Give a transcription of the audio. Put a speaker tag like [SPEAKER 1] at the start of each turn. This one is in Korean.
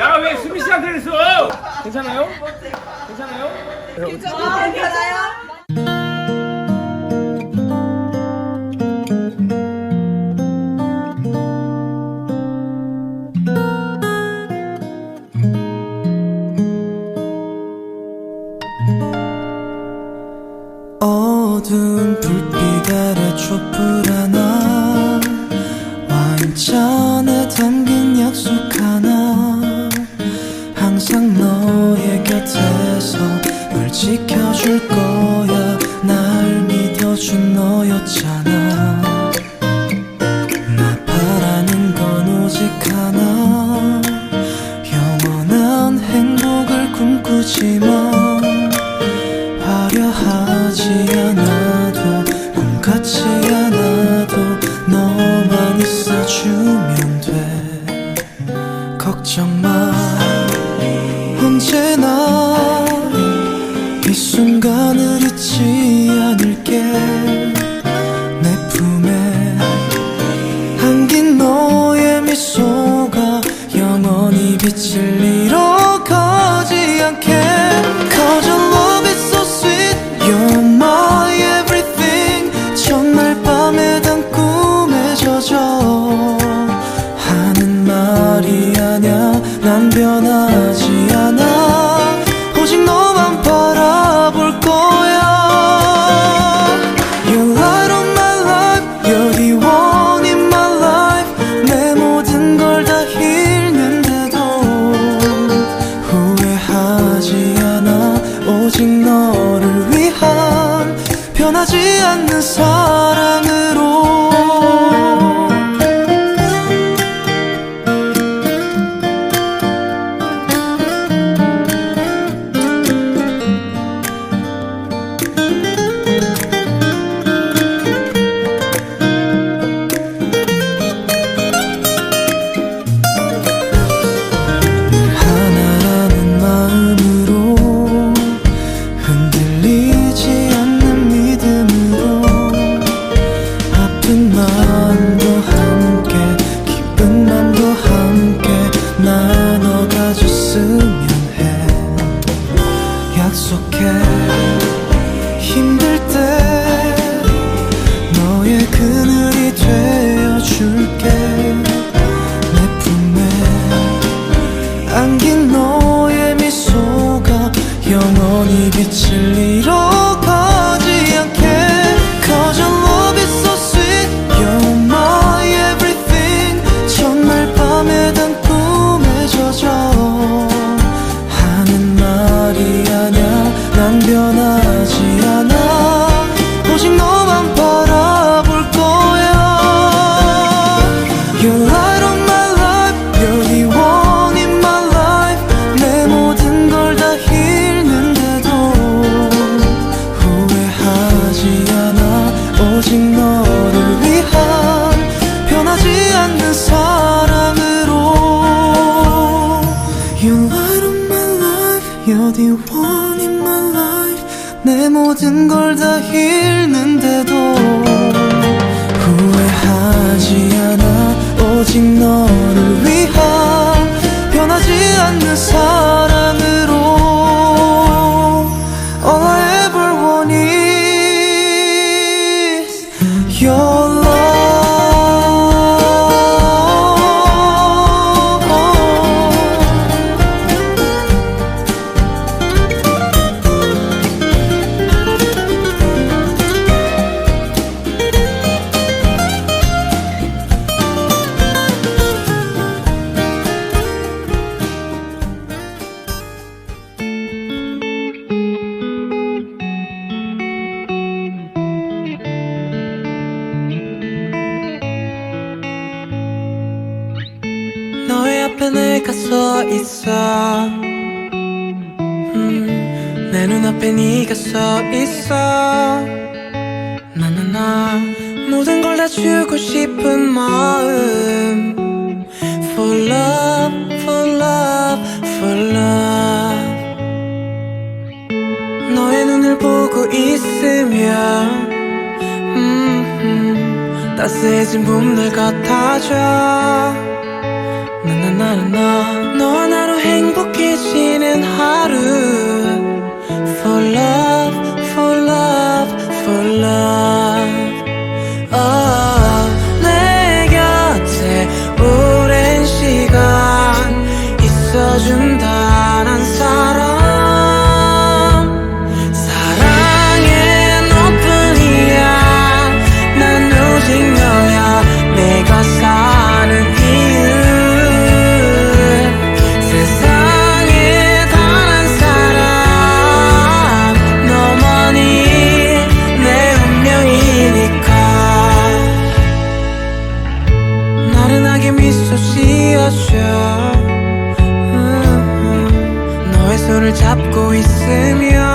[SPEAKER 1] 야왜 수미 씨한테 그랬어? 괜찮아요? 괜찮아요?
[SPEAKER 2] 괜찮아요?
[SPEAKER 3] 어두운 불빛 아래 촛불 하나 와인잔에 담긴 지켜줄 거야. 날 믿어준 너였잖아. 나 바라는 건 오직 하나. 영원한 행복을 꿈꾸지만 화려하지 않아도 꿈 같지 않아도 너만 있어주면 돼. 걱정 마 잊지 않을게. 내 품에 안긴 너의 미소가 영원히 빛을 잃어 가지 않게. Cause your love is so sweet You're my everything. 첫날 밤에 단 꿈에 젖어 하는 말이 아냐 난 변하지 변하지 않는 사랑으로 아픈 마음도 You're the one in my life 내 모든 걸 다 잃는데도 후회하지 않아 오직 너를 위한 변하지 않는 사랑으로 All I ever want is your 앞에 내가 서 있어. 음, 내 눈앞에 네가 서 있어. 나나나 모든 걸 다 주고 싶은 마음. For love, for love, for love. 너의 눈을 보고 있으면 음, 따스해진 봄날 같아져 나나나나
[SPEAKER 2] 잡고 있으면